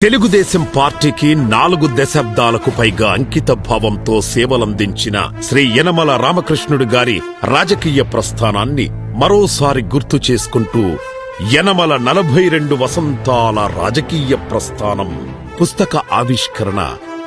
తెలుగుదేశం పార్టీకి నాలుగు దశాబ్దాలకు పైగా అంకిత భావంతో సేవలందించిన శ్రీ యనమల రామకృష్ణుడు గారి రాజకీయ ప్రస్థానాన్ని మరోసారి గుర్తు చేసుకుంటూ యనమల నలభై రెండు వసంతాల రాజకీయ ప్రస్థానం పుస్తక ఆవిష్కరణ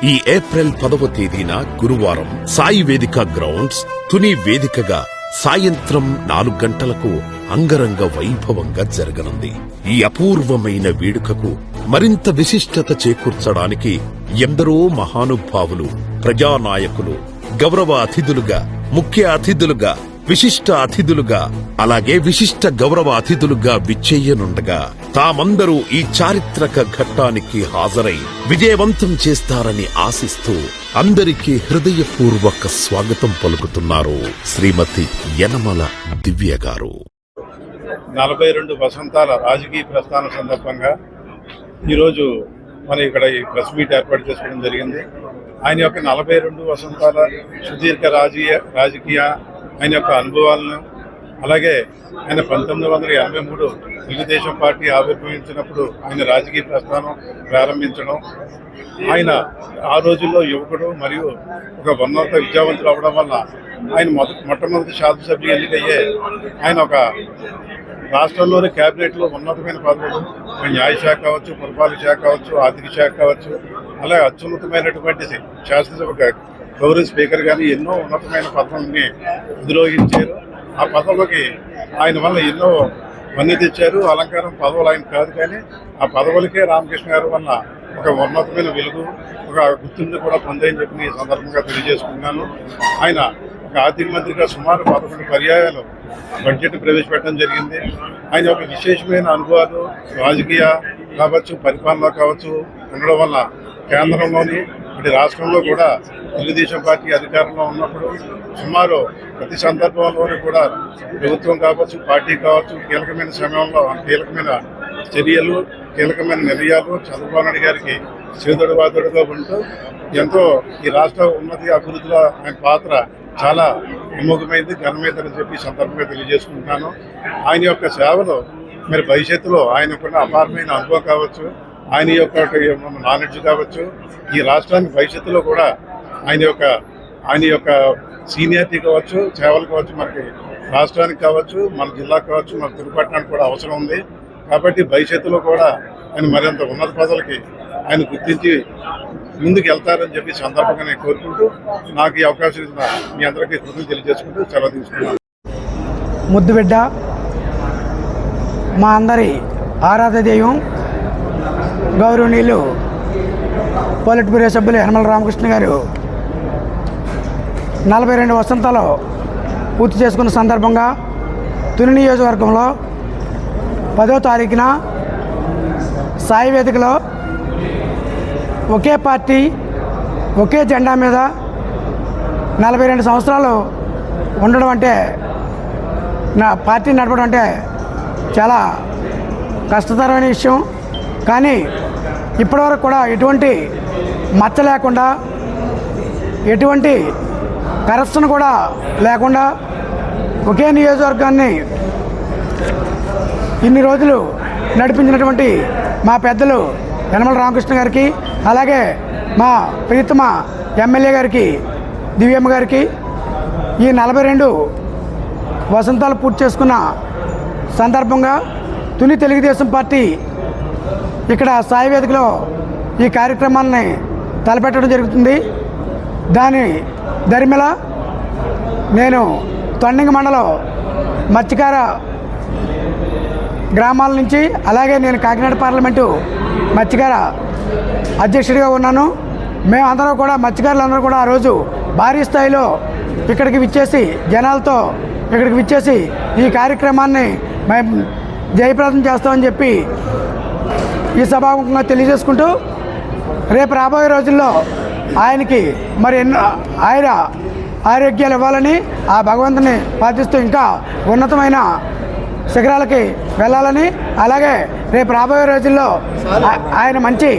ఈ ఏప్రిల్ పదవ తేదీన గురువారం సాయి వేదిక గ్రౌండ్స్ తుని వేదికగా సాయంత్రం నాలుగు గంటలకు అంగరంగ వైభవంగా జరగనుంది. ఈ అపూర్వమైన వేడుకకు మరింత విశిష్టత చేకూర్చడానికి ఎందరో మహానుభావులు ప్రజానాయకులు గౌరవ అతిథులుగా ముఖ్య అతిథులుగా విశిష్ట అతిథులుగా అలాగే విశిష్ట గౌరవ అతిథులుగా విచ్చేయనుండగా తామందరూ ఈ చారిత్రక ఘట్టానికి హాజరై విజయవంతం చేస్తారని ఆశిస్తూ అందరికీ హృదయపూర్వక స్వాగతం పలుకుతున్నారు శ్రీమతి యనమల దివ్య గారు. నలభై రెండు వసంతాల రాజకీయ ప్రస్థానం సందర్భంగా ఈరోజు మనం ఇక్కడ ఈ ప్రెస్ మీట్ ఏర్పాటు చేసుకోవడం జరిగింది. ఆయన యొక్క నలభై రెండు వసంతాల సుదీర్ఘ రాజకీయ రాజకీయ ఆయన యొక్క అనుభవాలను అలాగే ఆయన పంతొమ్మిది వందల ఎనభై మూడు తెలుగుదేశం పార్టీ ఆవిర్భవించినప్పుడు ఆయన రాజకీయ ప్రస్థానం ప్రారంభించడం ఆయన ఆ రోజుల్లో యువకుడు మరియు ఒక ఉన్నత విద్యావంతులు అవ్వడం వల్ల ఆయన మొదటి మొట్టమొదటి శాసనసభ్యులు ఎన్నికయ్యే ఆయన ఒక రాష్ట్రంలోని క్యాబినెట్లో ఉన్నతమైన పదవులు న్యాయశాఖ కావచ్చు పురపాలక శాఖ కావచ్చు ఆర్థిక శాఖ కావచ్చు అలాగే అత్యున్నతమైనటువంటి శాసనసభ గౌరవ స్పీకర్ గారు ఎన్నో ఉన్నతమైన పదవుల్ని అధిరోహించారు ఆ పదవులకి ఆయన వల్ల ఎన్నో మన్ని తెచ్చారు. అలంకారం పదవులు ఆయన కాదు కానీ ఆ పదవులకే రామకృష్ణ గారి వల్ల ఒక ఉన్నతమైన వెలుగు ఒక గుర్తింపు కూడా పొందాయని చెప్పి ఈ సందర్భంగా తెలియజేసుకున్నాను ఆయన ఒక ఆర్థిక మంత్రిగా సుమారు పదకొండు పర్యాయాలు బడ్జెట్ ప్రవేశపెట్టడం జరిగింది. ఆయన ఒక విశేషమైన అనుభవాలు రాజకీయ కావచ్చు పరిపాలన కావచ్చు ఉండడం వల్ల కేంద్రంలోని అంటే రాష్ట్రంలో కూడా తెలుగుదేశం పార్టీ అధికారంలో ఉన్నప్పుడు సుమారు ప్రతి సందర్భంలోనూ కూడా ప్రభుత్వం కావచ్చు పార్టీ కావచ్చు కీలకమైన సమయంలో కీలకమైన చర్యలు కీలకమైన నిర్ణయాలు చంద్రబాబు నాయుడు గారికి చేదుడు వాదుడుగా ఉంటూ ఎంతో ఈ రాష్ట్ర ఉన్నతి అభివృద్ధిలో ఆయన పాత్ర చాలా విముఖమైంది. ఘనమైందని చెప్పి సందర్భంగా తెలియజేసుకుంటున్నాను. ఆయన యొక్క సేవలు మరి భవిష్యత్తులో ఆయనకున్న అపారమైన అనుభవం కావచ్చు ఆయన యొక్క నాలెడ్జ్ కావచ్చు ఈ రాష్ట్రానికి భవిష్యత్తులో కూడా ఆయన యొక్క ఆయన యొక్క సీనియారిటీ కావచ్చు సేవలు కావచ్చు మనకి రాష్ట్రానికి కావచ్చు మన జిల్లాకు కావచ్చు మన తిరుపట్నానికి కూడా అవసరం ఉంది. కాబట్టి భవిష్యత్తులో కూడా ఆయన మరింత ఉన్నత పదవులకి ఆయన గుర్తించి ముందుకు వెళ్తారని చెప్పి సందర్భంగా నేను కోరుకుంటూ నాకు ఈ అవకాశం ఇచ్చిన మీ అందరికీ కృతజ్ఞతలు తెలియజేసుకుంటూ సెలవు తీసుకున్నాను ముద్దుబిడ్డ మా అందరి ఆరాధ దైవం గౌరవనీయులు పోలిట్ బ్యూరో సభ్యులు హనుమల రామకృష్ణ గారు నలభై రెండు వసంతాలు పూర్తి చేసుకున్న సందర్భంగా తుని నియోజకవర్గంలో పదో తారీఖున సాయి వేదికలో ఒకే పార్టీ ఒకే జెండా మీద నలభై రెండు సంవత్సరాలు ఉండడం అంటే నా పార్టీ నడపడం అంటే చాలా కష్టతరమైన విషయం. కానీ ఇప్పటివరకు కూడా ఎటువంటి మచ్చ లేకుండా ఎటువంటి కరప్షన్ కూడా లేకుండా ఒకే నియోజకవర్గాన్ని ఇన్ని రోజులు నడిపించినటువంటి మా పెద్దలు యనమల రామకృష్ణ గారికి అలాగే మా ప్రీతమ ఎమ్మెల్యే గారికి దివ్యమ్మ గారికి ఈ నలభై రెండు వసంతాలు పూర్తి చేసుకున్న సందర్భంగా తుని తెలుగుదేశం పార్టీ ఇక్కడ సాయి వేదికలో ఈ కార్యక్రమాన్ని తలపెట్టడం జరుగుతుంది. దాని దరిమిల నేను తొండింగ మండలం మత్స్యకార గ్రామాల నుంచి అలాగే నేను కాకినాడ పార్లమెంటు మత్స్యకార అధ్యక్షుడిగా ఉన్నాను. మేమందరం కూడా మత్స్యకారులందరూ కూడా ఆ రోజు భారీ స్థాయిలో ఇక్కడికి విచ్చేసి జనాలతో ఇక్కడికి విచ్చేసి ఈ కార్యక్రమాన్ని మేము జయప్రదం చేస్తామని చెప్పి ఈ సభాముఖంగా తెలియజేసుకుంటూ రేపు రాబోయే రోజుల్లో ఆయనకి మరి ఎన్నో ఆయన ఆరోగ్యాలు ఇవ్వాలని ఆ భగవంతుని ప్రార్థిస్తూ ఇంకా ఉన్నతమైన శిఖరాలకి వెళ్ళాలని అలాగే రేపు రాబోయే రోజుల్లో ఆయన మంచి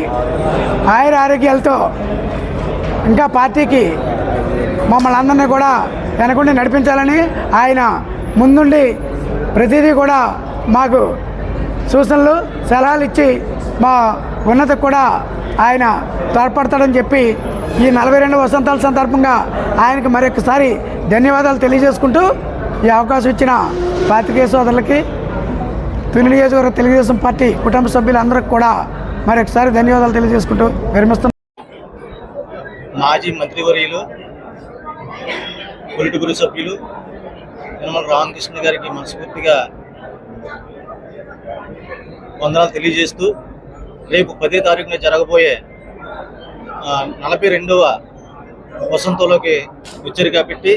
ఆయుర ఆరోగ్యాలతో ఇంకా పార్టీకి మమ్మల్ని అందరినీ కూడా వెనకుండి నడిపించాలని ఆయన ముందుండి ప్రతిదీ కూడా మాకు సూచనలు సలహాలు ఇచ్చి మా ఉన్నత కూడా ఆయన తోడ్పడతాడని చెప్పి ఈ నలభై రెండు వసంతాల సందర్భంగా ఆయనకి మరొకసారి ధన్యవాదాలు తెలియజేసుకుంటూ ఈ అవకాశం ఇచ్చిన పాత్రికేయ సోదరులకి తుని నియోజకవర్గ తెలుగుదేశం పార్టీ కుటుంబ సభ్యులందరికీ కూడా మరొకసారి ధన్యవాదాలు తెలియజేసుకుంటూ విరమిస్తున్నాం మాజీ మంత్రివర్యులు పొలిటికల్ సభ్యులు యనమల రామకృష్ణ గారికి మనస్ఫూర్తిగా వందనాలు తెలియజేస్తూ రేపు పదే తారీఖున జరగబోయే నలభై రెండవ వసంతంలోకి హెచ్చరిక పెట్టి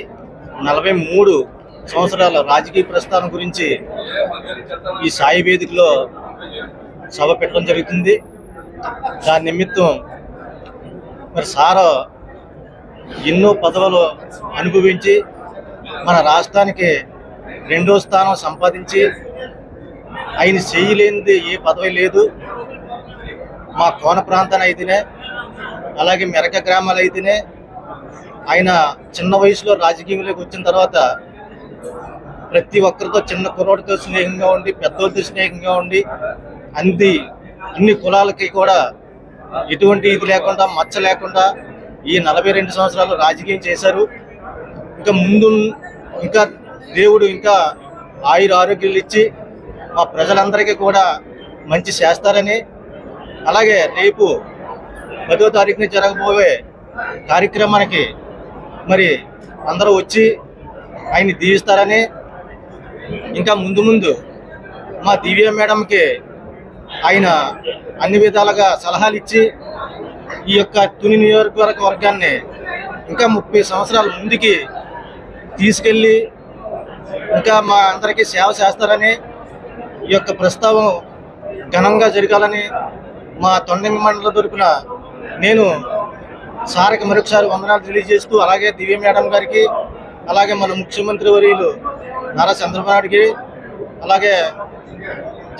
నలభై మూడు సంవత్సరాల రాజకీయ ప్రస్థానం గురించి ఈ సాయి వేదికలో సభ పెట్టడం జరుగుతుంది. దాని నిమిత్తం మరి సార ఎన్నో పదవులు అనుభవించి మన రాష్ట్రానికి రెండో స్థానం సంపాదించి ఆయన చేయలేనిది ఏ పదవి లేదు. మా కోన ప్రాంతాన్ని అయితేనే అలాగే మెరక గ్రామాలు అయితేనే ఆయన చిన్న వయసులో రాజకీయంలోకి వచ్చిన తర్వాత ప్రతి ఒక్కరితో చిన్న కుర్రోడితో స్నేహంగా ఉండి పెద్దోళ్ళతో స్నేహంగా ఉండి అంది అన్ని కులాలకి కూడా ఎటువంటి ఇది లేకుండా మచ్చ లేకుండా ఈ నలభై రెండు సంవత్సరాలు రాజకీయం చేశారు. ఇంకా ముందు ఇంకా దేవుడు ఇంకా ఆయుర ఆరోగ్యాలు ఇచ్చి మా ప్రజలందరికీ కూడా మంచి చేస్తారని. అలాగే రేపు పదో తారీఖున జరగబోయే కార్యక్రమానికి మరి అందరూ వచ్చి ఆయన్ని దీవిస్తారని. ఇంకా ముందు ముందు మా దివ్య మేడంకి ఆయన అన్ని విధాలుగా సలహాలు ఇచ్చి ఈ యొక్క తుని నియోజకవర్గ వర్గాన్ని ఇంకా ముప్పై సంవత్సరాల ముందుకి తీసుకెళ్ళి ఇంకా మా అందరికీ సేవ చేస్తారని ఈ యొక్క ప్రస్తావం ఘనంగా జరగాలని మా తొండంగి మండలం తరపున నేను సార్కి మరొకసారి వందనాలు తెలియజేస్తూ అలాగే దివ్య మేడం గారికి అలాగే మన ముఖ్యమంత్రి వర్యులు నారా చంద్రబాబు నాయుడికి అలాగే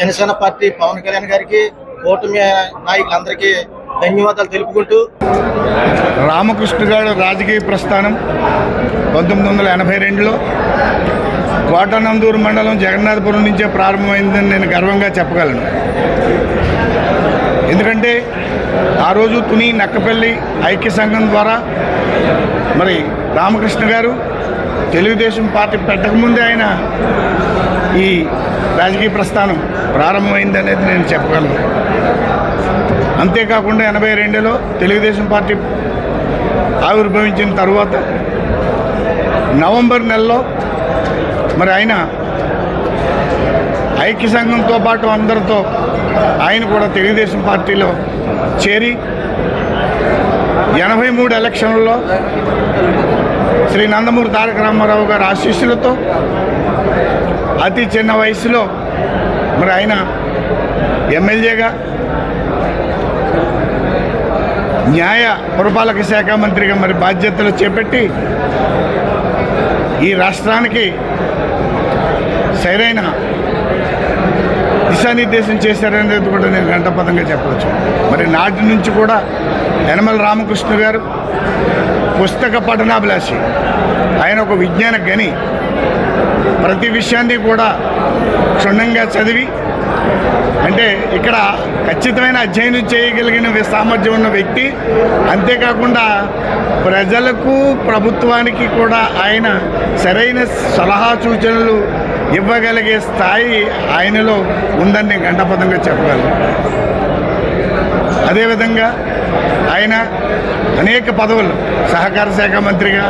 జనసేన పార్టీ పవన్ కళ్యాణ్ గారికి కూటమి నాయకులందరికీ ధన్యవాదాలు తెలుపుకుంటూ. రామకృష్ణ గారు రాజకీయ ప్రస్థానం పంతొమ్మిది వందల ఎనభై రెండులో కోటనందూరు మండలం జగన్నాథపురం నుంచే ప్రారంభమైందని నేను గర్వంగా చెప్పగలను. ఎందుకంటే ఆ రోజు తుని నక్కపల్లి ఐక్య సంఘం ద్వారా మరి రామకృష్ణ గారు తెలుగుదేశం పార్టీ పెట్టకముందే ఆయన ఈ రాజకీయ ప్రస్థానం ప్రారంభమైంది అనేది నేను చెప్పగలను. అంతేకాకుండా ఎనభై రెండులో తెలుగుదేశం పార్టీ ఆవిర్భవించిన తర్వాత నవంబర్ నెలలో మరి ఆయన ఐక్య సంఘంతో పాటు అందరితో ఆయన కూడా తెలుగుదేశం పార్టీలో చేరి ఎనభై మూడు ఎలక్షన్లలో శ్రీ నందమూరి తారక రామారావు గారి ఆశీస్సులతో అతి చిన్న వయసులో మరి ఆయన ఎమ్మెల్యేగా న్యాయ పురపాలక శాఖ మంత్రిగా మరి బాధ్యతలు చేపట్టి ఈ రాష్ట్రానికి సరైన దిశానిర్దేశం చేశారనేది కూడా నేను గంటపదంగా చెప్పవచ్చు. మరి నాటి నుంచి కూడా యనమల రామకృష్ణ గారు పుస్తక పఠనాభిలాషి. ఆయన ఒక విజ్ఞాన గని ప్రతి విషయాన్ని కూడా క్షుణ్ణంగా చదివి అంటే ఇక్కడ ఖచ్చితమైన అధ్యయనం చేయగలిగిన సామర్థ్యం ఉన్న వ్యక్తి. అంతేకాకుండా ప్రజలకు ప్రభుత్వానికి కూడా ఆయన సరైన సలహా సూచనలు ఇవ్వగలిగే స్థాయి ఆయనలో ఉందని నేను గంటపదంగా చెప్పగలను. అదేవిధంగా ఆయన అనేక పదవులు సహకార శాఖ మంత్రిగా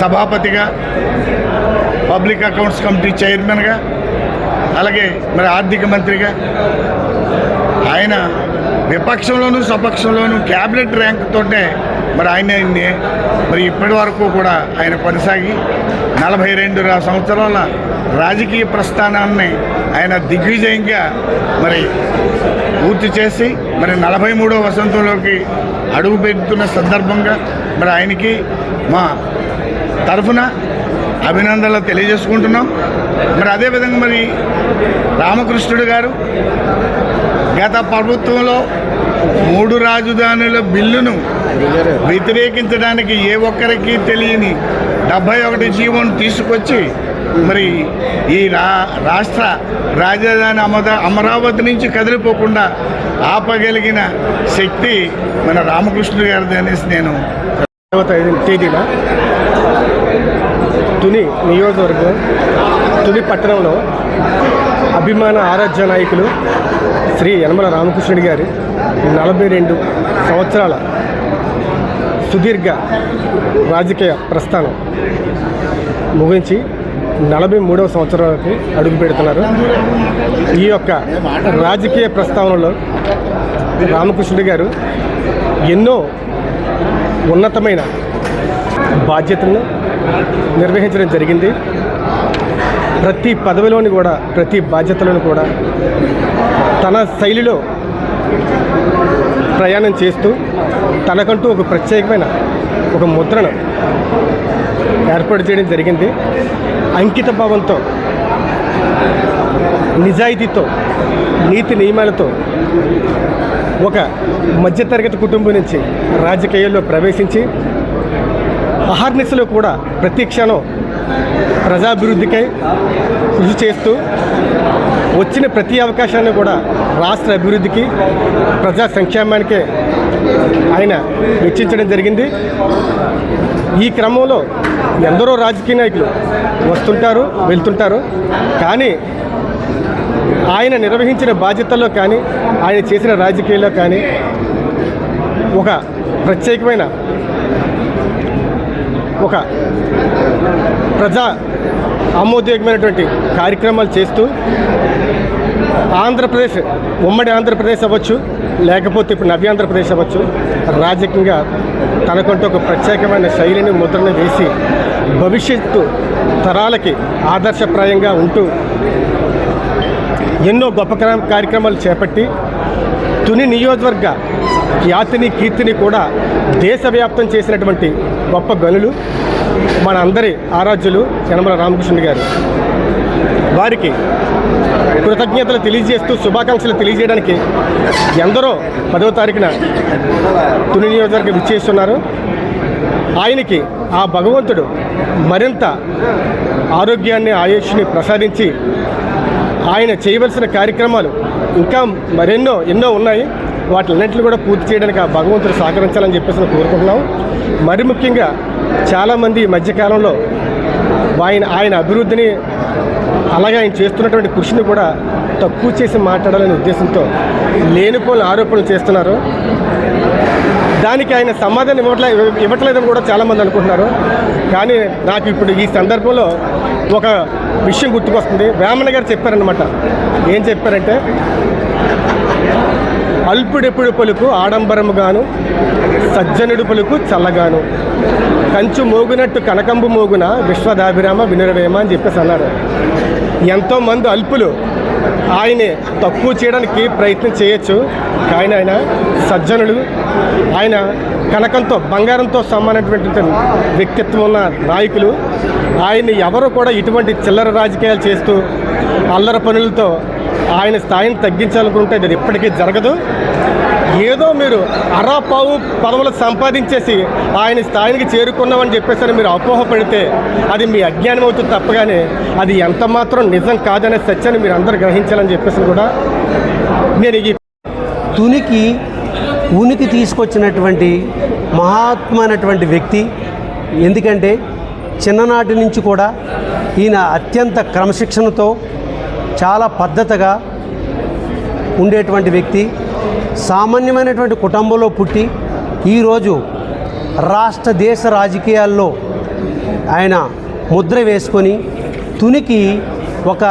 సభాపతిగా పబ్లిక్ అకౌంట్స్ కమిటీ చైర్మన్గా అలాగే మరి ఆర్థిక మంత్రిగా ఆయన విపక్షంలోనూ స్వపక్షంలోనూ క్యాబినెట్ ర్యాంకుతోటే మరి ఆయన ఆయన్ని మరి ఇప్పటి వరకు కూడా ఆయన కొనసాగి నలభై రెండు సంవత్సరాల రాజకీయ ప్రస్థానాన్ని ఆయన దిగ్విజయంగా మరి పూర్తి చేసి మరి నలభై మూడో వసంతంలోకి అడుగు పెడుతున్న సందర్భంగా మరి ఆయనకి మా తరఫున అభినందనలు తెలియజేసుకుంటున్నాం. మరి అదేవిధంగా మరి రామకృష్ణుడు గారు గత ప్రభుత్వంలో మూడు రాజధానుల బిల్లును వ్యతిరేకించడానికి ఏ ఒక్కరికి తెలియని డెబ్బై ఒకటి జీవోను తీసుకొచ్చి మరి ఈ రా రాష్ట్ర రాజధాని అమద అమరావతి నుంచి కదిలిపోకుండా ఆపగలిగిన శక్తి మన రామకృష్ణ గారిది అనేసి నేను తేదీన తుని నియోజకవర్గం తుని పట్టణంలో అభిమాన ఆరాధ్య నాయకులు శ్రీ యనమల రామకృష్ణుడి గారి నలభై రెండు సంవత్సరాల సుదీర్ఘ రాజకీయ ప్రస్థానం ముగించి నలభై మూడవ సంవత్సరాలకు అడుగు పెడుతున్నారు. ఈ యొక్క రాజకీయ ప్రస్తావనలో రామకృష్ణుడి గారు ఎన్నో ఉన్నతమైన బాధ్యతలను నిర్వహించడం జరిగింది. ప్రతి పదవిలోని కూడా ప్రతి బాధ్యతలను కూడా తన శైలిలో ప్రయాణం చేస్తూ తనకంటూ ఒక ప్రత్యేకమైన ఒక ముద్రను ఏర్పాటు చేయడం జరిగింది. అంకిత భావంతో నిజాయితీతో నీతి నియమాలతో ఒక మధ్యతరగతి కుటుంబం నుంచి రాజకీయాల్లో ప్రవేశించి అహర్నిశలో కూడా ప్రతి క్షణం ప్రజాభివృద్ధికై కృషి చేస్తూ వచ్చిన ప్రతి అవకాశాన్ని కూడా రాష్ట్ర అభివృద్ధికి ప్రజా సంక్షేమానికే ఆయన వెచ్చించడం జరిగింది. ఈ క్రమంలో ఎందరో రాజకీయ నాయకులు వస్తుంటారు వెళ్తుంటారు. కానీ ఆయన నిర్వహించిన బాధ్యతల్లో కానీ ఆయన చేసిన రాజకీయాల్లో కానీ ఒక ప్రత్యేకమైన ఒక ప్రజా ఆమోదయోగ్యమైనటువంటి కార్యక్రమాలు చేస్తూ ఆంధ్రప్రదేశ్ ఉమ్మడి ఆంధ్రప్రదేశ్ అవ్వచ్చు లేకపోతే ఇప్పుడు నవ్యాంధ్రప్రదేశ్ అవ్వచ్చు రాజకీయంగా తనకంటూ ఒక ప్రత్యేకమైన శైలిని ముద్రను వేసి భవిష్యత్తు తరాలకి ఆదర్శప్రాయంగా ఉంటూ ఎన్నో గొప్ప క్రమ- కార్యక్రమాలు చేపట్టి తుని నియోజకవర్గ ఖ్యాతిని కీర్తిని కూడా దేశవ్యాప్తం చేసినటువంటి గొప్ప గనులు. మన అందరి ఆరాధ్యులు యనమల రామకృష్ణ గారు. వారికి కృతజ్ఞతలు తెలియజేస్తూ శుభాకాంక్షలు తెలియజేయడానికి ఎందరో పదవ తారీఖున తుని నియోజకవర్గం విచ్చేస్తున్నారు. ఆయనకి ఆ భగవంతుడు మరింత ఆరోగ్యాన్ని ఆయుష్ని ప్రసాదించి ఆయన చేయవలసిన కార్యక్రమాలు ఇంకా మరెన్నో ఎన్నో ఉన్నాయి. వాటిలన్నింటినీ కూడా పూర్తి చేయడానికి ఆ భగవంతుడు సహకరించాలని చెప్పేసి కోరుకుంటున్నాం. మరి ముఖ్యంగా చాలామంది ఈ మధ్యకాలంలో ఆయన ఆయన అభివృద్ధిని అలాగే ఆయన చేస్తున్నటువంటి కృషిని కూడా తక్కువ చేసి మాట్లాడాలనే ఉద్దేశంతో లేనిపోని ఆరోపణలు చేస్తున్నారు. దానికి ఆయన సమాధానం ఇవ్వట్లే ఇవ్వట్లేదని కూడా చాలామంది అనుకుంటున్నారు. కానీ నాకు ఇప్పుడు ఈ సందర్భంలో ఒక విషయం గుర్తుకొస్తుంది. వేమన గారు చెప్పారనమాట ఏం చెప్పారంటే అల్పుడెప్పుడు పలుకు ఆడంబరముగాను సజ్జనుడు పలుకు చల్లగాను. కంచు మోగునట్టు కనకంబు మోగున విశ్వదాభిరామ వినురవేమ అని చెప్పేసి అన్నారు ఎంతోమంది అల్పులు ఆయనే తక్కువ చేయడానికి ప్రయత్నం చేయొచ్చు. కానీ ఆయన సజ్జనుడు ఆయన కనకంతో బంగారంతో సమానమైనటువంటి వ్యక్తిత్వం ఉన్న నాయకులు. ఆయన్ని ఎవరు కూడా ఇటువంటి చిల్లర రాజకీయాలు చేస్తూ అల్లర పనులతో ఆయన స్థాయిని తగ్గించాలనుకుంటే అది ఎప్పటికీ జరగదు. ఏదో మీరు అరాపావు పదవులు సంపాదించేసి ఆయన స్థాయికి చేరుకున్నామని చెప్పేసరి మీరు అపోహపడితే అది మీ అజ్ఞానం అవుతుంది తప్పగానే. అది ఎంత మాత్రం నిజం కాదనే సత్యాన్ని మీరు అందరూ గ్రహించాలని చెప్పేసి కూడా నేను ఈ తునికి ఉనికి తీసుకొచ్చినటువంటి మహాత్మైనటువంటి వ్యక్తి. ఎందుకంటే చిన్ననాటి నుంచి కూడా ఈయన అత్యంత క్రమశిక్షణతో చాలా పద్ధతిగా ఉండేటువంటి వ్యక్తి సామాన్యమైనటువంటి కుటుంబంలో పుట్టి ఈరోజు రాష్ట్ర దేశ రాజకీయాల్లో ఆయన ముద్ర వేసుకొని తునికి ఒక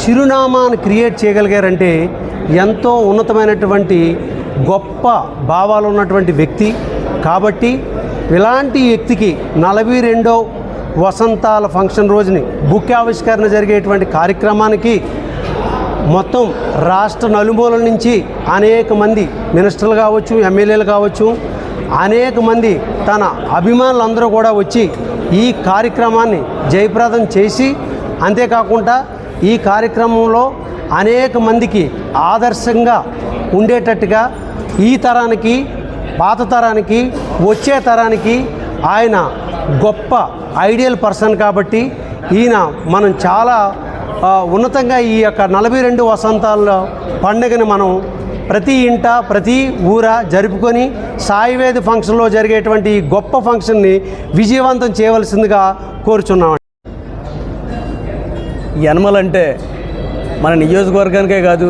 చిరునామాను క్రియేట్ చేయగలిగారంటే ఎంతో ఉన్నతమైనటువంటి గొప్ప భావాలు ఉన్నటువంటి వ్యక్తి. కాబట్టి ఇలాంటి వ్యక్తికి నలభై రెండో వసంతాల ఫంక్షన్ రోజుని బుక్ ఆవిష్కరణ జరిగేటువంటి కార్యక్రమానికి మొత్తం రాష్ట్ర నలుమూలల నుంచి అనేక మంది మినిస్టర్లు కావచ్చు ఎమ్మెల్యేలు కావచ్చు అనేక మంది తన అభిమానులందరూ కూడా వచ్చి ఈ కార్యక్రమాన్ని జయప్రదం చేసి అంతేకాకుండా ఈ కార్యక్రమంలో అనేక మందికి ఆదర్శంగా ఉండేటట్టుగా ఈ తరానికి పాత తరానికి వచ్చే తరానికి ఆయన గొప్ప ఐడియల్ పర్సన్ కాబట్టి ఈయన మనం చాలా ఉన్నతంగా ఈ యొక్క నలభై రెండు వసంతాల్లో పండుగని మనం ప్రతి ఇంట ప్రతి ఊర జరుపుకొని సాయివేది ఫంక్షన్లో జరిగేటువంటి ఈ గొప్ప ఫంక్షన్ని విజయవంతం చేయవలసిందిగా కోరుచున్నాం. యనమల్ మన నియోజకవర్గానికే కాదు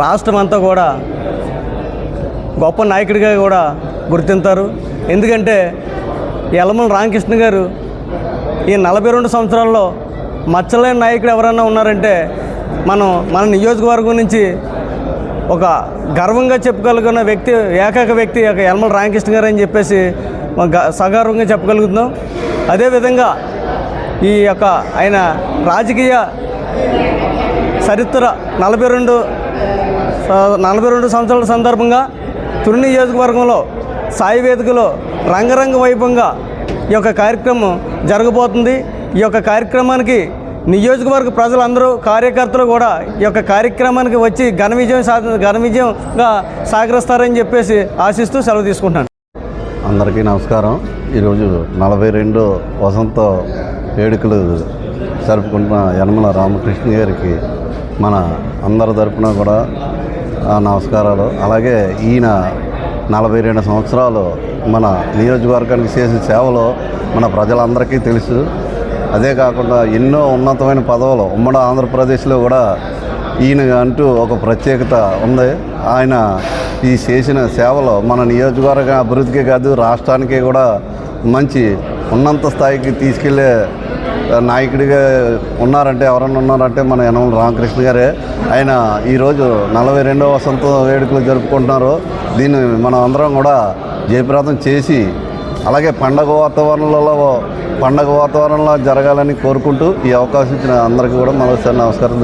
రాష్ట్రం అంతా కూడా గొప్ప నాయకుడిగా కూడా గుర్తింతారు. ఎందుకంటే యలమల రామకృష్ణ గారు ఈ నలభై రెండు సంవత్సరాల్లో మచ్చలేని నాయకుడు ఎవరైనా ఉన్నారంటే మనం మన నియోజకవర్గం నుంచి ఒక గర్వంగా చెప్పుకోగలిగిన వ్యక్తి ఏకైక వ్యక్తి ఒక యలమల రామకృష్ణ గారు అని చెప్పేసి గ- సగర్వంగా చెప్పగలుగుతున్నాం. అదేవిధంగా ఈ యొక్క ఆయన రాజకీయ చరిత్ర నలభై రెండు స- నలభై రెండు సంవత్సరాల సందర్భంగా తుని నియోజకవర్గంలో సాయి వేదికలో రంగరంగ వైభవంగా ఈ యొక్క కార్యక్రమం జరగబోతుంది. ఈ యొక్క కార్యక్రమానికి నియోజకవర్గ ప్రజలందరూ కార్యకర్తలు కూడా ఈ యొక్క కార్యక్రమానికి వచ్చి ఘన విజయం సాధ ఘన విజయంగా సహకరిస్తారని చెప్పేసి ఆశిస్తూ సెలవు తీసుకుంటాను అందరికీ నమస్కారం. ఈరోజు నలభై రెండు వసంత వేడుకలు జరుపుకుంటున్న యనమల రామకృష్ణ గారికి మన అందరి తరపున కూడా నమస్కారాలు. అలాగే ఈయన నలభై రెండు సంవత్సరాలు మన నియోజకవర్గానికి చేసిన సేవలు మన ప్రజలందరికీ తెలుసు. అదే కాకుండా ఎన్నో ఉన్నతమైన పదవులు ఉమ్మడి ఆంధ్రప్రదేశ్లో కూడా ఈయన అంటూ ఒక ప్రత్యేకత ఉంది. ఆయన ఈ చేసిన సేవలు మన నియోజకవర్గ అభివృద్ధికే కాదు రాష్ట్రానికి కూడా మంచి ఉన్నంత స్థాయికి తీసుకెళ్ళే నాయకుడిగా ఉన్నారంటే ఎవరన్నా ఉన్నారంటే మన యనమల రామకృష్ణ గారే. ఆయన ఈరోజు నలభై రెండవ వసంత వేడుకలు జరుపుకుంటున్నారు. దీన్ని మనం అందరం కూడా జయప్రదం చేసి అలాగే పండగ వాతావరణంలో పండగ వాతావరణంలో జరగాలని కోరుకుంటూ ఈ అవకాశం ఇచ్చిన అందరికీ కూడా మరోసారి నమస్కారం